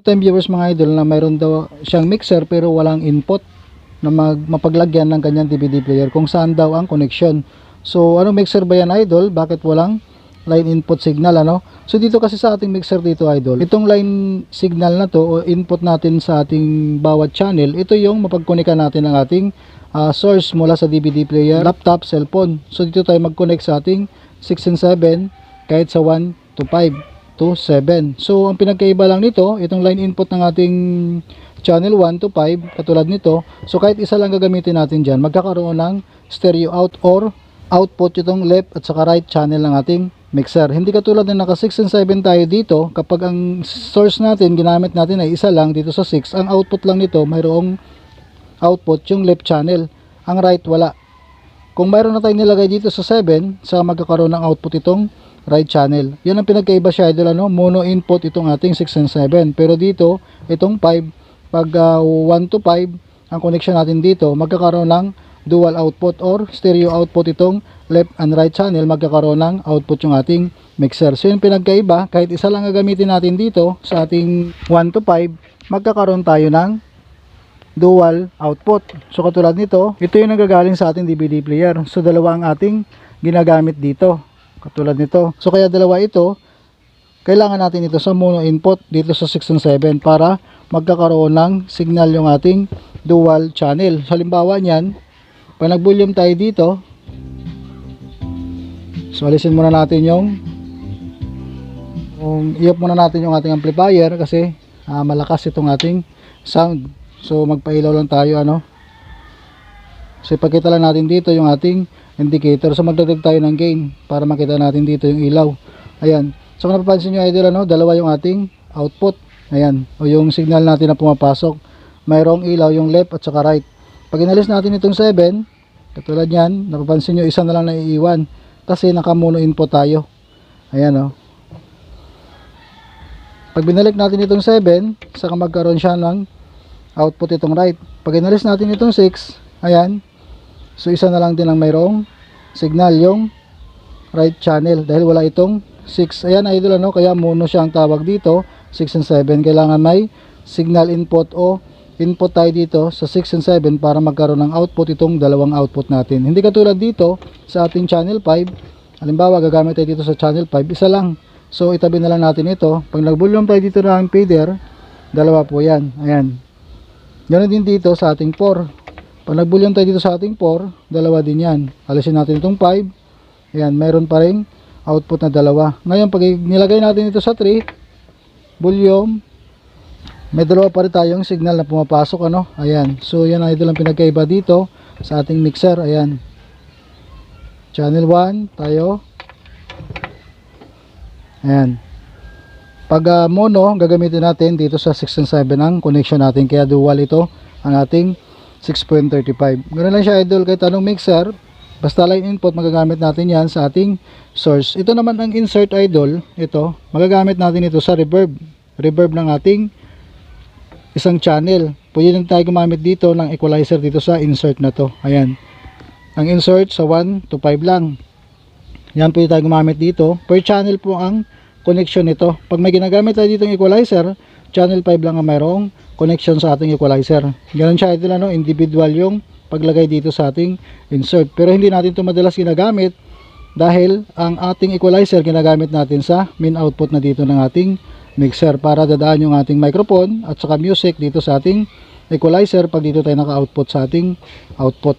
time viewers mga idol na mayroon daw siyang mixer pero walang input na mag, mapaglagyan ng kanyang DVD player kung saan daw ang connection. So ano mixer ba yan idol? Bakit walang line input signal ano? So dito kasi sa ating mixer dito idol, itong line signal na to o input natin sa ating bawat channel, ito yung mapagkonikan natin ang ating ah, source mula sa DVD player, laptop, cellphone. So dito tayo mag-connect sa ating 6 and 7 kahit sa 1 to 5 to 7. So, ang pinagkaiba lang nito, itong line input ng ating channel 1 to 5, katulad nito. So, kahit isa lang gagamitin natin dyan, magkakaroon ng stereo out or output itong left at saka right channel ng ating mixer. Hindi katulad na naka 6 and 7 tayo dito, kapag ang source natin, ginamit natin ay isa lang dito sa 6, ang output lang nito, mayroong output yung left channel. Ang right, wala. Kung mayroon na tayong nilagay dito sa 7, sa magkakaroon ng output itong right channel. Yan ang pinagkaiba siya idol ano, mono input itong ating 6 and 7. Pero dito, itong 5, pag ah, 1 to 5, ang connection natin dito, magkakaroon ng dual output or stereo output itong left and right channel, magkakaroon ng output yung ating mixer. So yung pinagkaiba, kahit isa lang gagamitin natin dito sa ating 1 to 5, magkakaroon tayo ng dual output. So katulad nito, ito yung nanggagaling sa ating DVD player. So dalawa ang ating ginagamit dito. Katulad nito. So kaya dalawa ito, kailangan natin ito sa mono input dito sa 6 and 7 para magkakaroon ng signal yung ating dual channel. Halimbawa niyan, pag nag-volume tayo dito, so alisin muna natin yung um, i-off muna natin yung ating amplifier kasi ah, malakas itong ating sound. So magpailaw lang tayo ano. So ipakita lang natin dito yung ating indicator. So magdagdag tayo ng gain para makita natin dito yung ilaw. Ayan. So kung napapansin nyo idol ano, dalawa yung ating output. Ayan. O yung signal natin na pumapasok. Mayroong ilaw yung left at saka right. Pag inalis natin itong 7, katulad yan, napapansin nyo isa na lang naiiwan. Kasi naka-mono input tayo. Ayan o. Pag binalik natin itong 7, saka magkaroon siya ng output itong right. Pag inalis natin itong 6, ayan. So isa na lang din ang mayroong signal yung right channel dahil wala itong 6. Ayan idol ano, kaya mono siya ang tawag dito, 6 and 7. Kailangan may signal input o input tayo dito sa 6 and 7 para magkaroon ng output itong dalawang output natin. Hindi katulad dito sa ating channel 5. Halimbawa, gagamit tayo dito sa channel 5, isa lang. So itabi na lang natin ito. Pag nag-volume tayo dito ng fader, dalawa po yan. Ayan. Ganon din dito sa ating 4. Pag nag-volume tayo dito sa ating 4, dalawa din yan. Alisin natin itong 5. Ayan, meron pa rin output na dalawa. Ngayon, pag nilagay natin ito sa 3, volume, may dalawa pa rin tayong signal na pumapasok. Ano? Ayan. So, yan ang idol ang pinagkaiba dito sa ating mixer. Ayan. Channel 1, tayo. Ayan. Pag ah, mono, gagamitin natin dito sa 6 and 7 ang connection natin. Kaya dual ito ang ating 6.35. Ganun lang siya idol kahit anong mixer. Basta line input, magagamit natin yan sa ating source. Ito naman ang insert idol. Ito, magagamit natin ito sa reverb. Reverb ng ating isang channel. Pwede lang tayo gumamit dito ng equalizer dito sa insert na to. Ayan. Ang insert sa 1 to 5 lang. Yan pwede tayo gumamit dito. Per channel po ang connection nito. Pag may ginagamit tayo dito ng equalizer, channel 5 lang ang mayroong connection sa ating equalizer. Ganun siya ito ano, individual yung paglagay dito sa ating insert. Pero hindi natin ito madalas ginagamit dahil ang ating equalizer ginagamit natin sa main output na dito ng ating mixer para dadaan yung ating microphone at saka music dito sa ating equalizer pag dito tayo naka-output sa ating output.